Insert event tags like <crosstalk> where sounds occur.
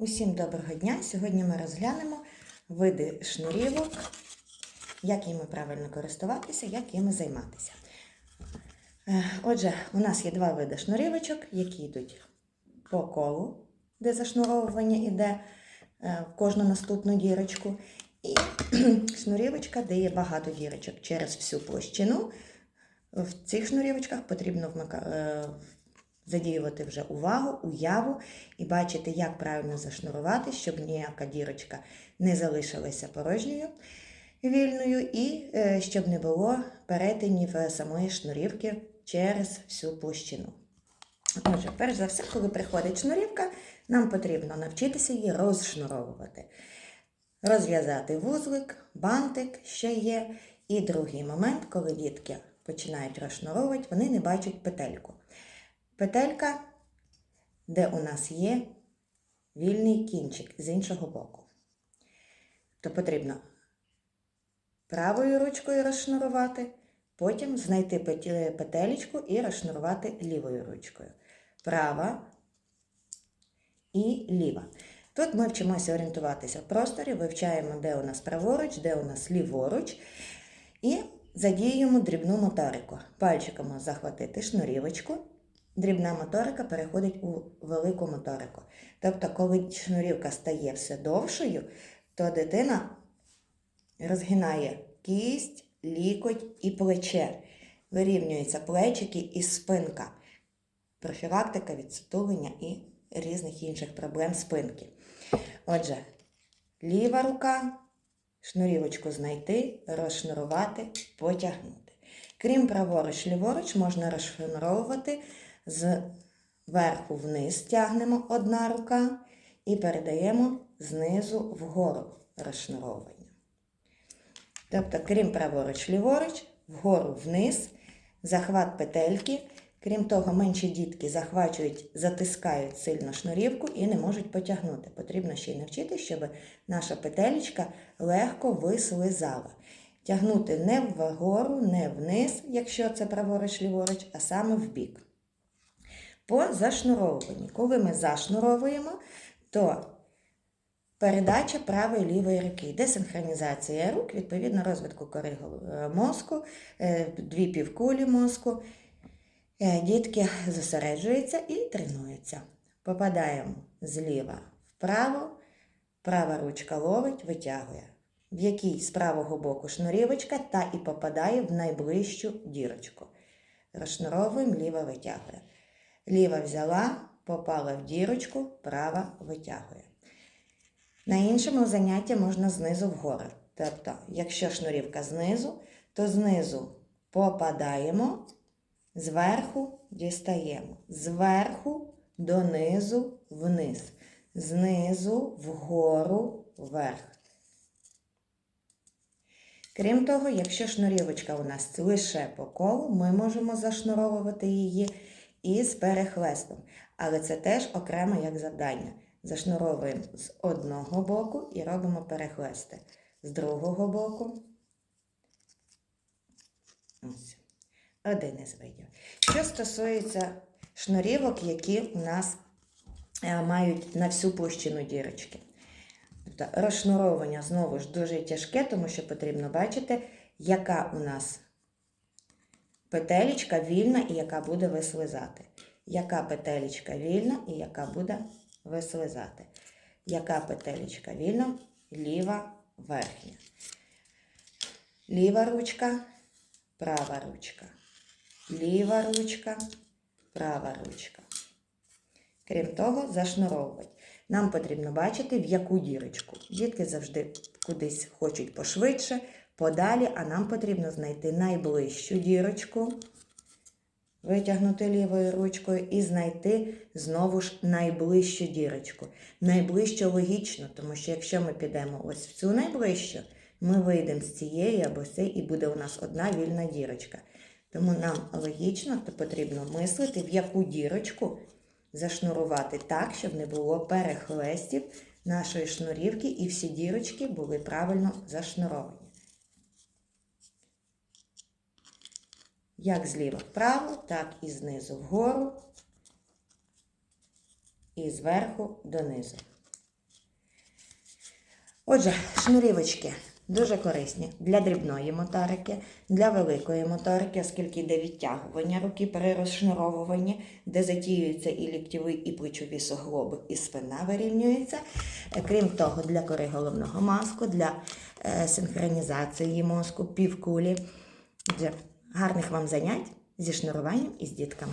Усім доброго дня! Сьогодні ми розглянемо види шнурівок, як їми правильно користуватися, як їми займатися. Е, Отже, у нас є два види шнурівочок, які йдуть по колу, де зашнуровування йде е, в кожну наступну дірочку. І <clears throat> шнурівочка, де є багато дірочок через всю площину. В цих шнурівочках потрібно вмика... е, задіювати вже увагу, уяву і бачити, як правильно зашнурувати, щоб ніяка дірочка не залишилася порожньою вільною, і е, щоб не було перетинів самої шнурівки через всю площину. Отже, перш за все, коли приходить шнурівка, нам потрібно навчитися її розшнуровувати. Розв'язати вузлик, бантик, що є. І другий момент, коли дітки починають розшнуровувати, вони не бачать петельку. Петелька, де у нас є вільний кінчик з іншого боку. То потрібно правою ручкою розшнурувати, потім знайти петелечку і розшнурувати лівою ручкою. Права і ліва. Тут ми вчимося орієнтуватися в просторі, вивчаємо, де у нас праворуч, де у нас ліворуч. І задіюємо дрібну моторику. Пальчиками захватити шнурівочку. Дрібна моторика переходить у велику моторику. Тобто, коли шнурівка стає все довшою, то дитина розгинає кість, лікоть і плече. Вирівнюються плечики і спинка. Профілактика від сутулення і різних інших проблем спинки. Отже, ліва рука, шнурівочку знайти, розшнурувати, потягнути. Крім праворуч, ліворуч можна розшнуровувати з верху вниз тягнемо одна рука і передаємо знизу вгору розшнуровування. Тобто, крім праворуч, ліворуч, вгору вниз, захват петельки. Крім того, менші дітки захвачують, затискають сильно шнурівку і не можуть потягнути. Потрібно ще й навчити, щоб наша петелечка легко вислизала. Тягнути не вгору, не вниз, якщо це праворуч-ліворуч, а саме в бік. По зашнуровуванні. Коли ми зашнуровуємо, то передача правої лівої руки. Йде синхронізація рук, відповідно розвитку кори мозку, е, дві півкулі мозку. Е, Дітки зосереджуються і тренуються. Попадаємо зліва вправо, права ручка ловить, витягує. В якій з правого боку шнурівочка та і попадає в найближчу дірочку. Розшнуровуємо, ліва витягує. Ліва взяла, попала в дірочку, права витягує. На іншому занятті можна знизу вгору. Тобто, якщо шнурівка знизу, то знизу попадаємо, зверху дістаємо. Зверху донизу вниз. Знизу вгору вверх. Крім того, якщо шнурівочка у нас лише по колу, ми можемо зашнуровувати її із перехлестом. Але це теж окремо як завдання. Зашнуровуємо з одного боку і робимо перехлести. З другого боку. Ось. Один із видів. Що стосується шнурівок, які у нас е, мають на всю площину дірочки. Тобто розшнуровування знову ж дуже тяжке, тому що потрібно бачити, яка у нас петелечка вільна і яка буде вислизати. Яка петелечка вільна і яка буде вислизати. Яка петелечка вільна, ліва верхня. Ліва ручка, права ручка. Ліва ручка, права ручка. Крім того, зашнуровувати. Нам потрібно бачити, в яку дірочку. Дітки завжди кудись хочуть пошвидше, подалі, а нам потрібно знайти найближчу дірочку, витягнути лівою ручкою і знайти знову ж найближчу дірочку. Найближче логічно, тому що якщо ми підемо ось в цю найближчу, ми вийдемо з цієї або з цієї, і буде у нас одна вільна дірочка. Тому нам логічно то потрібно мислити, в яку дірочку зашнурувати так, щоб не було перехлестів нашої шнурівки і всі дірочки були правильно зашнуровані. Як зліва вправо, так і знизу вгору, і зверху донизу. Отже, шнурівочки дуже корисні для дрібної моторики, для великої моторики, оскільки йде відтягування руки при розшнуровуванні, де затіюються і ліктєві, і плечові суглоби, і спина вирівнюється. Крім того, для кори головного мозку, для е, синхронізації мозку, півкулі. Гарних вам занять зі шнуруванням і з дітками.